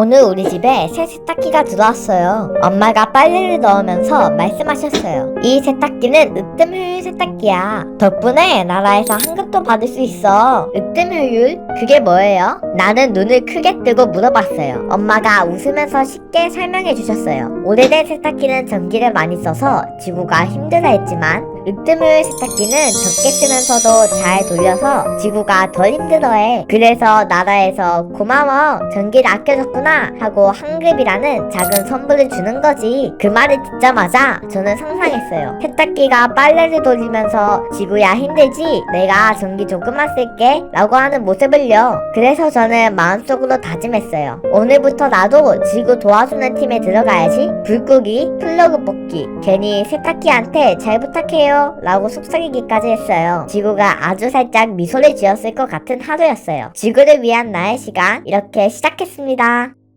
오늘 우리 집에 새 세탁기가 들어왔어요. 엄마가 빨래를 넣으면서 말씀하셨어요. 이 세탁기는 으뜸 효율 세탁기야. 덕분에 나라에서 환급도 받을 수 있어. 으뜸 효율? 그게 뭐예요? 나는 눈을 크게 뜨고 물어봤어요. 엄마가 웃으면서 쉽게 설명해 주셨어요. 오래된 세탁기는 전기를 많이 써서 지구가 힘들어 했지만 으뜸 효율 세탁기는 적게 쓰면서도 잘 돌려서 지구가 덜 힘들어해. 그래서 나라에서 고마워 전기를 아껴줬구나 하고 환급이라는 작은 선물을 주는 거지. 그 말을 듣자마자 저는 상상했어요. 세탁기가 빨래를 돌리면서 지구야 힘들지? 내가 전기 조금만 쓸게 라고 하는 모습을요. 그래서 저는 마음속으로 다짐했어요. 오늘부터 나도 지구 도와주는 팀에 들어가야지. 불 끄기, 플러그 뽑기, 괜히 세탁기한테 잘 부탁해 요 라고 속삭이기까지 했어요. 지구가 아주 살짝 미소를 지었을 것 같은 하루였어요. 지구를 위한 나의 시간 이렇게 시작했습니다.